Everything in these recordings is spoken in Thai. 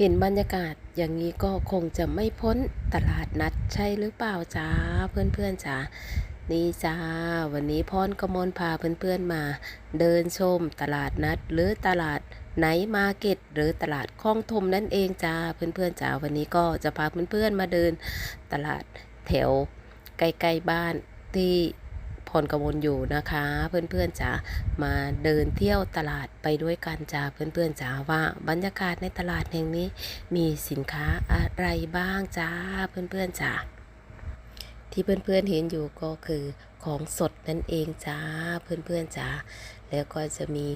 เห็นบรรยากาศอย่างนี้ก็คงจะไม่พ้นตลาดนัดใช่หรือเปล่าจ้าเพื่อนๆจ้านี่จ้า วันนี้พรกมลพาเพื่อนๆมา เดินชมตลาดนัดหรือตลาดไนมาเก็ตหรือตลาดคลองถมนั่นเองจ้าเพื่อนๆจ้าวันนี้ก็จะพาเพื่อนๆมาเดินตลาดแถวใกล้ๆบ้านที่ พรกมลอยู่นะคะ เพื่อนๆจ๋ามาเดินเที่ยวตลาดไปด้วยกันจ้าเพื่อนๆจ๋าว่าบรรยากาศในตลาดแห่งนี้ มีสินค้าอะไรบ้างจ้าเพื่อนๆจ้าที่เพื่อนๆเห็นอยู่ก็คือของสดนั่นเองจ้าเพื่อนๆจ้าแล้วก็จะมี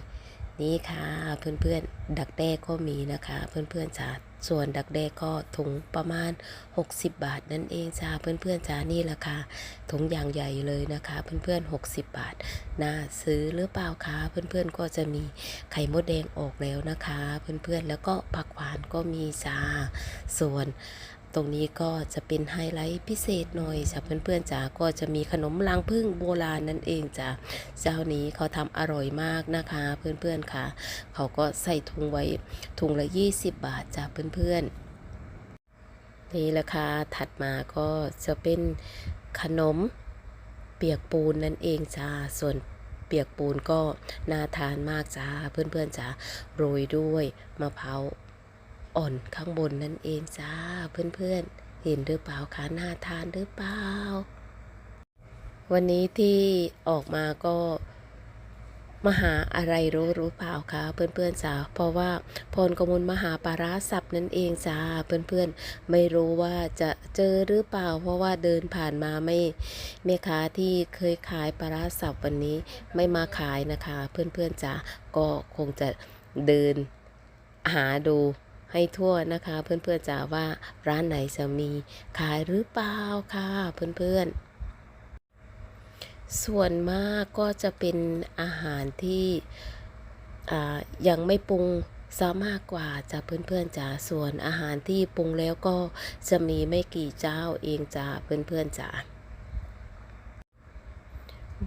นี่ค่ะเพื่อนๆดักแด้ก็มีนะคะ เพื่อนๆจ้าส่วนดักแด้ก็ถุงประมาณ 60 บาทนั่นเองจ้าเพื่อนๆจ้านี่ราคาถุงอย่างใหญ่เลยนะคะ เพื่อนๆ 60 บาทน่าซื้อหรือเปล่าคะเพื่อนๆก็จะมีไข่มดแดงออกแล้วนะคะ เพื่อนๆแล้วก็ผักหวานก็มีจ้าส่วน ตรงนี้ก็จะเป็นไฮไลท์พิเศษหน่อยจ้ะเพื่อนๆจ๋าก็จะมีขนมลังพึ่งโบราณนั่นเองจ้ะเจ้านี้เขาทำอร่อยมากนะคะ เพื่อนๆค่ะ เขาก็ใส่ถุงไว้ถุงละ 20 บาทจ้ะเพื่อนๆ นี่ราคาถัดมาก็จะเป็นขนมเปียกปูนนั่นเองจ้าส่วนเปียกปูนก็น่าทานมากจ้าเพื่อนๆจ้าโรยด้วยมะพร้าว อ่อนข้างบนนั่นเองจ้าเพื่อนๆ เห็นหรือเปล่าคะน่าทานหรือเปล่า วันนี้ที่ออกมาก็มาหาอะไรรู้รู้เปล่าคะเพื่อนๆจ้าเพราะว่าพรกมลมหาปลาร้าสับนั่นเองจ้าเพื่อนๆ ไม่รู้ว่าจะเจอหรือเปล่า เพราะว่าเดินผ่านมาไม่แม่ค้าที่เคยขายปลาร้าสับวันนี้ไม่มาขายนะคะ เพื่อนๆจ้าก็คงจะเดินหาดู ให้ทั่วนะคะ เพื่อนๆจ๋าว่าร้านไหนจะมีขายหรือเปล่าค่ะเพื่อนๆ ส่วนมากก็จะเป็นอาหารที่ยังไม่ปรุงซะมากกว่าจ้ะเพื่อนๆจ๋าส่วนอาหารที่ปรุงแล้วก็จะมีไม่กี่เจ้าเองจ้ะเพื่อนๆจ๋า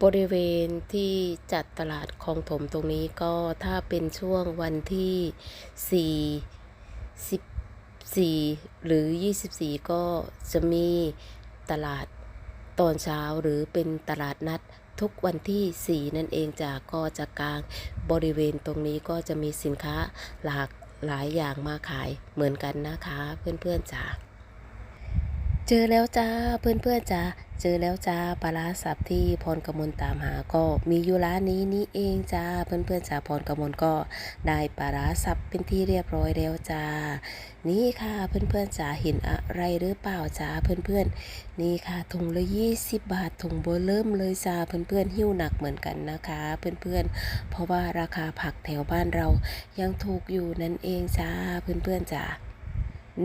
บริเวณที่จัดตลาดคลองถมตรงนี้ก็ถ้าเป็นช่วงวันที่ 4 14 หรือ 24 ก็จะมีตลาดตอนเช้าหรือเป็นตลาดนัดทุกวันที่ 4 นั่นเองจ้ะก็จะกลางบริเวณตรงนี้ก็จะมีสินค้าหลากหลายอย่างมาขายเหมือนกันนะคะ เพื่อนๆจ้าเจอแล้วจ้าเพื่อนๆจ้า เจอแล้วจ้าปลาร้าสับที่พรกมลตามหาก็มีอยู่ร้านนี้นี่เองจ้าเพื่อนๆจ้าพรกมลก็ได้ปลาร้าสับเป็นที่เรียบร้อยแล้วจ้านี่ค่ะเพื่อนๆจ๋าเห็นอะไรหรือเปล่าจ้าเพื่อนๆ นี่ค่ะถุงละ20บาทถุงเบอร์เริ่มเลยจ้าเพื่อนๆหิ้วหนักเหมือนกันนะคะ เพื่อนๆ เพราะว่าราคาผักแถวบ้านเรายังถูกอยู่นั่นเองจ้าเพื่อนๆจ๋า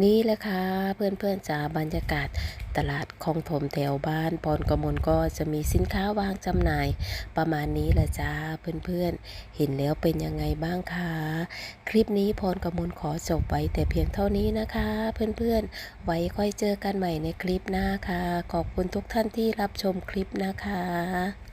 นี่แหละค่ะเพื่อนๆจ๋าบรรยากาศตลาดคลองถมแถวบ้านปอนกมลก็จะมีสินค้าวางจำหน่าย ประมาณนี้แหละจ้าเพื่อนๆ เห็นแล้วเป็นยังไงบ้างคะคลิปนี้พรกมลขอจบไว้แต่เพียงเท่านี้นะคะ เพื่อนๆ ไว้ค่อยเจอกันใหม่ในคลิปหน้าค่ะ ขอบคุณทุกท่านที่รับชมคลิปนะคะ